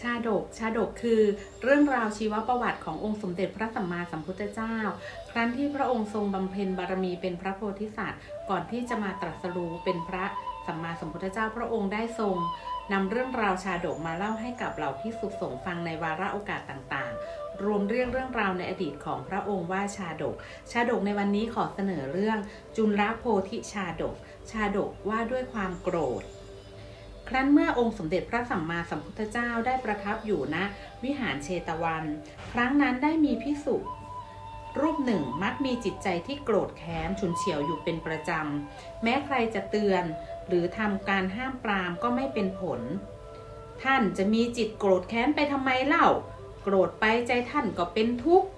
ชาดก ชาดกคือเรื่องราวชีวประวัติขององค์สมเด็จพระสัมมาสัมพุทธเจ้า ครั้นที่พระองค์ทรงบำเพ็ญบารมีเป็นพระโพธิสัตว์ ก่อนที่จะมาตรัสรู้เป็นพระสัมมาสัมพุทธเจ้า พระองค์ได้ทรงนำเรื่องราวชาดกมาเล่าให้กับเหล่าพิสุสงฆ์ฟังในวาระโอกาสต่างๆ รวมเรื่องเรื่องราวในอดีตของพระองค์ว่าชาดก ชาดกในวันนี้ขอเสนอเรื่องจุลโพธิชาดก ชาดกว่าด้วยความโกรธ ครั้นเมื่อองค์สมเด็จพระสัมมาสัมพุทธเจ้าได้ประทับอยู่ณวิหารเชตวัน ครั้งนั้นได้มีพิสุรูปหนึ่งมักมีจิตใจที่โกรธแค้นฉุนเฉียวอยู่เป็นประจำ แม้ใครจะเตือนหรือทำการห้ามปรามก็ไม่เป็นผล ท่านจะมีจิตโกรธแค้นไปทำไมเล่า โกรธไปใจท่านก็เป็นทุกข์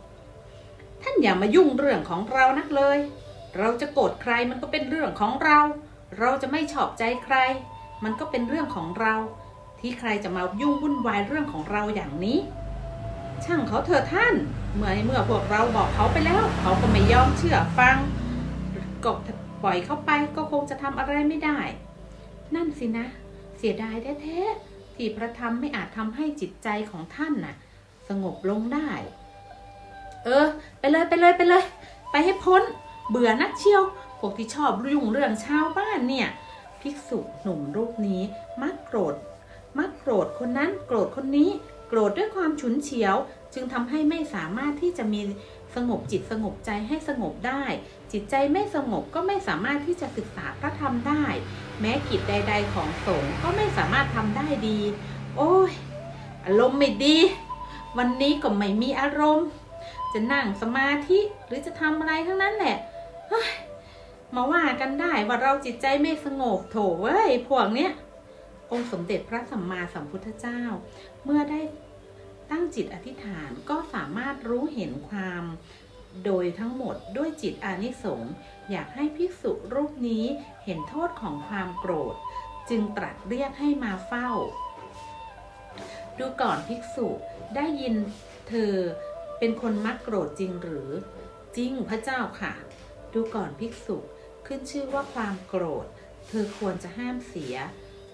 ท่านอย่ามายุ่งเรื่องของเรานักเลย เราจะโกรธใครมันก็เป็นเรื่องของเรา เราจะไม่ชอบใจใคร มันก็เป็นเรื่องของเรา ที่ใครจะมายุ่งวุ่นวายเรื่องของเราอย่างนี้ ช่างเขาเถอะท่าน เมื่อเมื่อพวกเราบอกเขาไปแล้ว เขาก็ไม่ยอมเชื่อฟังก็ปล่อยเขาไปก็คงจะทำอะไรไม่ได้ นั่นสินะ เสียดายแท้ๆที่พระธรรมไม่อาจทำให้จิตใจของท่านน่ะ สงบลงได้ เออ ไปเลยไปเลยไปเลย ไปให้พ้น เบื่อนักเชียวพวกที่ชอบยุ่งเรื่องชาวบ้านเนี่ย ภิกษุหนุ่มรูปนี้มักโกรธ มักโกรธคนนั้นโกรธคนนี้ โกรธด้วยความฉุนเฉียว จึงทำให้ไม่สามารถที่จะมีสงบจิตสงบใจให้สงบได้ จิตใจไม่สงบก็ไม่สามารถที่จะศึกษาพระธรรมได้ แม้กิจใด ๆ ของสงฆ์ก็ไม่สามารถทำได้ดี โอ้ยอารมณ์ไม่ดี วันนี้ก็ไม่มีอารมณ์ จะนั่งสมาธิหรือจะทำอะไรทั้งนั้นแหละ มาว่ากันได้ว่าเราจิตใจไม่สงบโถเว้ยพวกเนี้ยองค์สมเด็จพระสัมมาสัมพุทธเจ้า เมื่อได้ตั้งจิตอธิษฐานก็สามารถรู้เห็นความโดยทั้งหมดด้วยจิตอานิสงส์อยากให้ภิกษุรูปนี้เห็นโทษของความโกรธ จึงตรัสเรียกให้มาเฝ้า ดูก่อนภิกษุได้ยินเธอเป็นคนมักโกรธจริงหรือ จริงพระเจ้าค่ะ ดูก่อนภิกษุขึ้นชื่อว่าความโกรธ เธอควรจะห้ามเสีย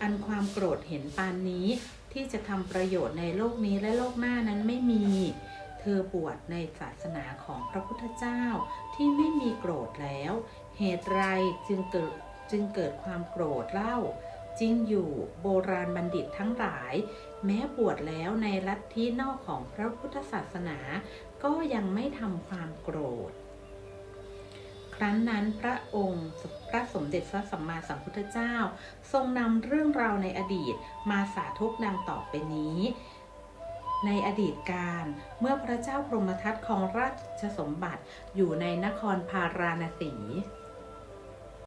อันความโกรธเห็นปานนี้ ที่จะทำประโยชน์ในโลกนี้และโลกหน้านั้นไม่มี เธอบวชในศาสนาของพระพุทธเจ้าที่ไม่มีโกรธแล้ว เหตุไรจึงเกิดจึงเกิดความโกรธเล่าจริงอยู่โบราณบัณฑิตทั้งหลาย แม้บวชแล้วในลัทธินอกของพระพุทธศาสนา ก็ยังไม่ทำความโกรธ ครั้นนั้นพระองค์พระสมเด็จพระสัมมาสัมพุทธเจ้า ทรงนำเรื่องราวในอดีตมาสาธกดังต่อไปนี้ในอดีตการเมื่อพระเจ้าพรหมทัตครองราชสมบัติอยู่ในนครพาราณสี